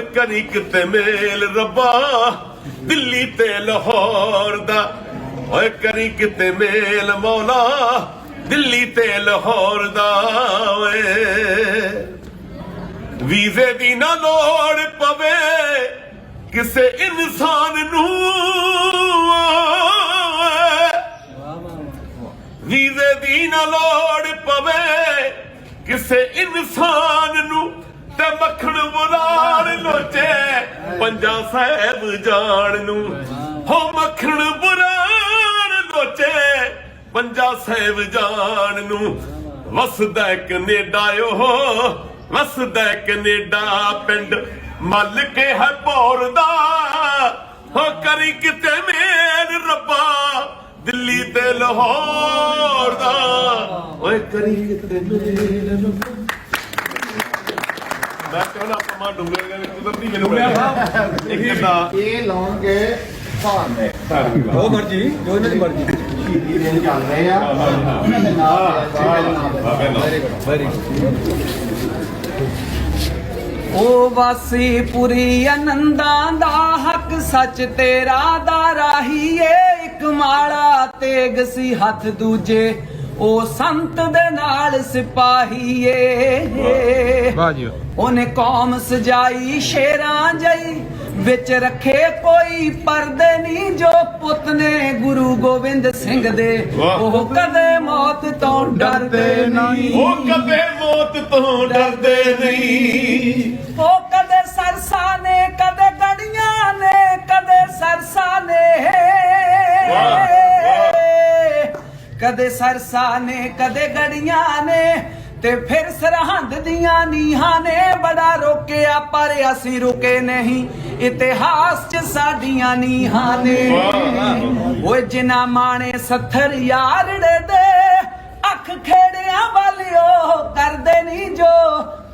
ਕਰੀ ਕਿਤੇ ਮੇਲ ਰੱਬਾ, ਦਿੱਲੀ ਤੇ ਲਾਹੌਰ ਦਾ। ਓਏ ਕਰੀ ਕਿਤੇ ਮੇਲ ਮੌਲਾ, ਦਿੱਲੀ ਤੇ ਲਾਹੌਰ ਦਾ ਓਏ। ਵੀਜ਼ੇ ਦੀ ਨਾ ਲੋੜ ਪਵੇ ਕਿਸੇ ਇਨਸਾਨ ਨੂੰ। ਵੀਜ਼ੇ ਦੀ ਨਾ ਲੋੜ ਪਵੇ ਕਿਸੇ ਇਨਸਾਨ ਨੂੰ। ਤੇ ਮੱਖਣ ਬੁਲਾਣ ਲੋਚੇ ਪੰਜਾ ਸਾਹਿਬ ਜਾਣ ਨੂੰ। ਹੋ ਮੱਖਣ ਬੁਲਾਣ ਲੋਚੇ ਪੰਜਾ ਸਾਹਿਬ ਜਾਣ ਨੂੰ। ਵਸਦਾ ਕੈਨੇਡਾ ਓ ਵਸਦਾ ਕੈਨੇਡਾ ਪਿੰਡ। ਮੱਲ ਕੇ ਹੈ ਭੌਰ ਦਾ, ਹੋ ਕਰੀ ਕਿਤੇ ਮੇਲ ਰੱਬਾ। ਦਿੱਲੀ ਤੇ ਲਾਹੌਰ ਦਾ। ਓਏ ਕਰੀ ਕਿਤੇ ਮੇਲ ਰੱਬਾ। ਮੈਂ ਕਹਿੰਦਾ ਆਪਾਂ ਡੁੱਬੇ ਗਏ ਕੁਦਰਤੀ ਮੈਨੂੰ ਮਿਲਿਆ ਇੱਕ ਦਾ ਇਹ ਲਾਉਣਗੇ ਭਾਰਨੇ ਉਹ ਮਰਜ਼ੀ ਜੋ ਇਹਨਾਂ ਦੀ ਮਰਜ਼ੀ। ਸ਼ਹੀਦੀ ਦਿਨ ਚੱਲ ਰਹੇ ਆ। ਉਹਨਾਂ ਦੇ ਨਾਲ ਬਾਬੇ ਨਾਲ। ਵੈਰੀ ਓ ਵਾਸੀ ਪੁਰੀ ਅਨੰਦਾਂ ਦਾ ਹੱਕ ਸੱਚ ਤੇਰਾ ਦਾ ਰਾਹੀਏ ਇੱਕ ਮਾਲਾ ਤੇਗ ਸੀ ਹੱਥ ਦੂਜੇ। ਉਹ ਸੰਤ ਦੇ ਨਾਲ ਸਿਪਾਹੀਏ ਵਾਹ ਜੀ ਉਹਨੇ ਕੌਮ ਸਜਾਈ ਸ਼ੇਰਾਂ ਜਈ ਵਿੱਚ ਰੱਖੇ ਕੋਈ ਪਰਦੇ ਨਹੀਂ ਜੋ ਪੁੱਤ ਨੇ ਗੁਰੂ ਗੋਬਿੰਦ ਸਿੰਘ ਦੇ। ਉਹ ਕਦੇ ਮੌਤ ਤੋਂ ਡਰਦੇ ਨਹੀਂ। ਉਹ ਕਦੇ ਮੌਤ ਤੋਂ ਡਰਦੇ ਨਹੀਂ। ਉਹ ਕਦੇ ਸਰਸਾ ਨੇ ਕਦੇ ਗੜੀਆਂ ਨੇ ਕਦੇ ਸਰਸਾ ਨੇ। ਕਦੇ ਸਰਸਾ ਨੇ ਕਦੇ ਗੜੀਆਂ ਨੇ। ਤੇ ਫਿਰ ਸਰਹੰਦ ਦੀਆਂ ਨੀਹਾਂ ਨੇ ਬੜਾ ਰੋਕਿਆ ਪਰ ਅਸੀਂ ਰੁਕੇ ਨਹੀਂ। ਇਤਿਹਾਸ 'ਚ ਸਾਡੀਆਂ ਨੀਹਾਂ ਨੇ। ਓਏ ਜਿਨ੍ਹਾਂ ਮਾਣੇ ਸੱਥਰ ਯਾਰੜੇ ਦੇ ਅੱਖ ਖੇੜਿਆਂ ਵਾਲਿਓ ਕਰਦੇ ਨਹੀਂ ਜੋ।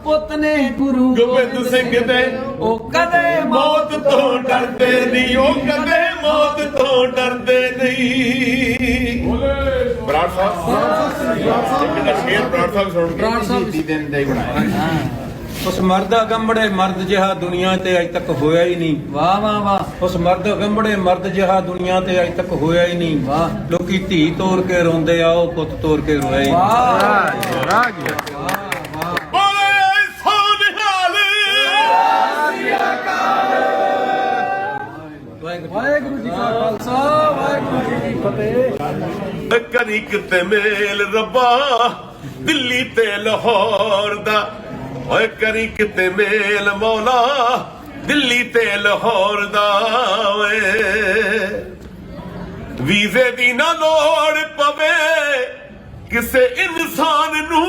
ਪੁੱਤ ਨੇ ਗੁਰੂ ਗੋਬਿੰਦ ਸਿੰਘ ਦੇ ਉਹ ਕਦੇ ਮੌਤ ਤੋਂ ਡਰਦੇ ਨਹੀਂ ਉਹ ਕਦੇ ਮੌਤ ਤੋਂ ਡਰਦੇ ਨਹੀਂ। ਬਰਾੜ ਸਾਹਿਬ ਇੱਕ ਦਾ ਸ਼ੇਰ ਬਰਾੜ ਸਾਹਿਬ ਸੁਣ ਕੇ ਸ਼ਹੀਦੀ ਦਿਨ ਦੇ ਬਣਾਇਆ। ਉਸ ਮਰਦ ਅਗੰਬੜੇ ਮਰਦ ਜਿਹਾ ਦੁਨੀਆ ਤੇ ਅਜ ਤੱਕ ਹੋਇਆ ਹੀ ਨਹੀਂ। ਵਾਹ ਵਾਹ ਵਾਹ। ਉਸ ਮਰਦ ਅਗੰਬੜੇ ਮਰਦ ਜਿਹਾ ਦੁਨੀਆ ਤੇ ਅਜ ਤੱਕ ਹੋਇਆ ਹੀ ਨਹੀਂ। ਵਾਹ। ਲੋਕੀ ਧੀ ਤੋੜ ਕੇ ਰੋਂਦੇ ਆ ਉਹ ਪੁੱਤ ਤੋੜ ਕੇ ਰੋਇਆ ਹੀ ਨਹੀਂ। ਵਾਹ। ਫਤਿਹ ਕਰੀ ਕਿਤੇ ਮੇਲ ਰੱਬਾ, ਦਿੱਲੀ ਤੇ ਲਾਹੌਰ ਦਾ। ਓਏ ਕਰੀ ਕਿਤੇ ਮੇਲ ਮੌਲਾ, ਦਿੱਲੀ ਤੇ ਲਾਹੌਰ ਦਾ ਓਏ। ਵੀਜ਼ੇ ਦੀ ਨਾ ਲੋੜ ਪਵੇ ਕਿਸੇ ਇਨਸਾਨ ਨੂੰ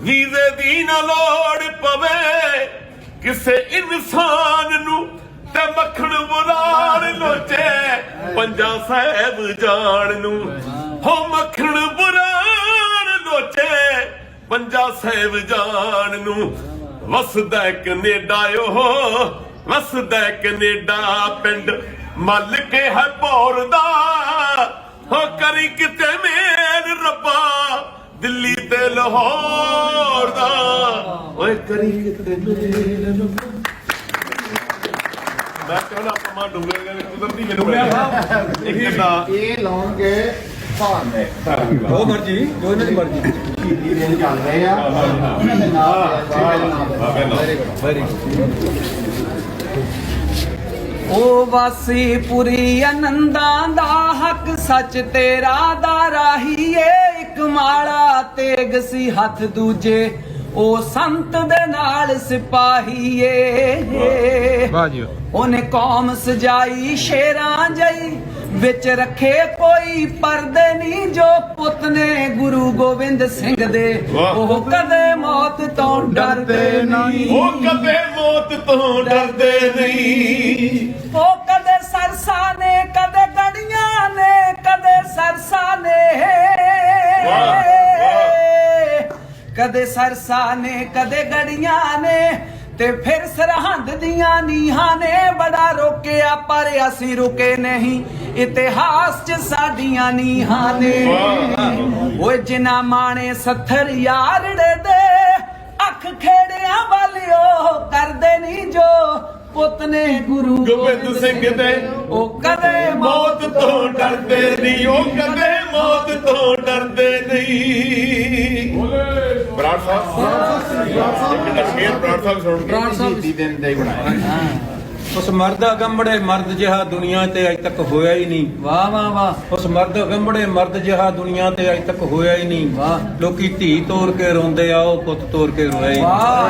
ਵੀਜ਼ੇ ਦੀ ਨਾ ਲੋੜ ਪਵੇ ਕਿਸੇ ਇਨਸਾਨ ਨੂੰ। ਤੇ ਮੱਖਣ ਬੁਲਾਣ ਲੋਚੇ ਪੰਜਾ ਸਾਹਿਬ ਜਾਣ ਨੂੰ। ਹੋ ਮੱਖਣ ਬੁਲਾਣ ਲੋਚੇ ਪੰਜਾ ਸਾਹਿਬ ਜਾਣ ਨੂੰ। ਵਸਦਾ ਕੈਨੇਡਾ ਓ ਵਸਦਾ ਕੈਨੇਡਾ ਪਿੰਡ। ਮੱਲ ਕੇ ਹੈ ਭੌਰ ਦਾ, ਹੋ ਕਰੀ ਕਿਤੇ ਮੇਲ ਰੱਬਾ। ਦਿੱਲੀ ਤੇ ਲਾਹੌਰ ਦਾ। ਓਏ ਕਰੀ ਕਿਤੇ ਮੇਲ ਰੱਬਾ। ਮੈਂ ਕਹਿੰਦਾ ਆਪਾਂ ਡੁੱਬੇ ਗਏ ਕੁਦਰਤੀ ਮੈਨੂੰ ਮਿਲਿਆ ਇੱਕ ਦਾ ਇਹ ਲਾਉਣਗੇ ਭਾਰਨੇ ਉਹ ਮਰਜ਼ੀ ਜੋ ਇਹਨਾਂ ਦੀ ਮਰਜ਼ੀ। ਸ਼ਹੀਦੀ ਦਿਨ ਚੱਲ ਰਹੇ ਆ। ਉਹਨਾਂ ਦੇ ਨਾਲ ਬਾਬੇ ਨਾਲ। ਵੈਰੀ ਓ ਵਾਸੀ ਪੁਰੀ ਅਨੰਦਾਂ ਦਾ ਹੱਕ ਸੱਚ ਤੇਰਾ ਦਾ ਰਾਹੀਏ ਇੱਕ ਮਾਲਾ ਤੇਗ ਸੀ ਹੱਥ ਦੂਜੇ। ਉਹ ਸੰਤ ਦੇ ਨਾਲ ਸਿਪਾਹੀਏ ਵਾਹ ਜੀ ਉਹਨੇ ਕੌਮ ਸਜਾਈ ਸ਼ੇਰਾਂ ਜਈ ਵਿੱਚ ਰੱਖੇ ਕੋਈ ਪਰਦੇ ਨਹੀਂ ਜੋ ਪੁੱਤ ਨੇ ਗੁਰੂ ਗੋਬਿੰਦ ਸਿੰਘ ਦੇ। ਉਹ ਕਦੇ ਮੌਤ ਤੋਂ ਡਰਦੇ ਨਹੀਂ। ਉਹ ਕਦੇ ਮੌਤ ਤੋਂ ਡਰਦੇ ਨਹੀਂ। ਉਹ ਕਦੇ ਸਰਸਾ ਨੇ ਕਦੇ ਗੜੀਆਂ ਨੇ ਕਦੇ ਸਰਸਾ ਨੇ। ਵਾਹ, ਕਦੇ ਸਰਸਾ ਨੇ ਕਦੇ ਗੜੀਆਂ ਨੇ। ਤੇ ਫਿਰ ਸਰਹੰਦ ਦੀਆਂ ਨੀਹਾਂ ਨੇ ਬੜਾ ਰੋਕਿਆ ਪਰ ਅਸੀਂ ਰੁਕੇ ਨਹੀਂ। ਇਤਿਹਾਸ 'ਚ ਸਾਡੀਆਂ ਨੀਹਾਂ ਨੇ। ਓਏ ਜਿਨ੍ਹਾਂ ਮਾਣੇ ਸੱਥਰ ਯਾਰੜੇ ਦੇ ਅੱਖ ਖੇੜਿਆਂ ਵਾਲਿਓ ਕਰਦੇ ਨਹੀਂ ਜੋ। ਪੁੱਤ ਨੇ ਗੁਰੂ ਗੋਬਿੰਦ ਸਿੰਘ ਦੇ ਉਹ ਕਦੇ ਮੌਤ ਤੋਂ ਡਰਦੇ ਨਹੀਂ। ਉਹ ਕਦੇ ਮੌਤ ਤੋਂ ਡਰਦੇ ਨਹੀਂ। ਬਰਾੜ ਸਾਹਿਬ? ਦਾ ਸ਼ੇਰ ਬਰਾੜ ਸਾਹਿਬ ਸੁਣ ਕੇ ਸ਼ਹੀਦੀ ਦਿਨ ਦੇ ਬਣਾਇਆ ਉਸ ਮਰਦ ਅਗੰਬੜੇ ਮਰਦ ਜਿਹਾ ਦੁਨੀਆ ਤੇ ਅਜ ਤੱਕ ਹੋਇਆ ਹੀ ਨਹੀਂ। ਵਾਹ ਵਾਹ ਵਾਹ। ਉਸ ਮਰਦ ਅਗੰਬੜੇ ਮਰਦ ਜਿਹਾ ਦੁਨੀਆ ਤੇ ਅਜ ਤੱਕ ਹੋਇਆ ਹੀ ਨਹੀਂ। ਵਾਹ। ਲੋਕੀ ਧੀ ਤੋੜ ਕੇ ਰੋਂਦੇ ਆ ਉਹ ਪੁੱਤ ਤੋੜ ਕੇ ਰੋਇਆ ਹੀ ਨਹੀਂ ਵਾਹ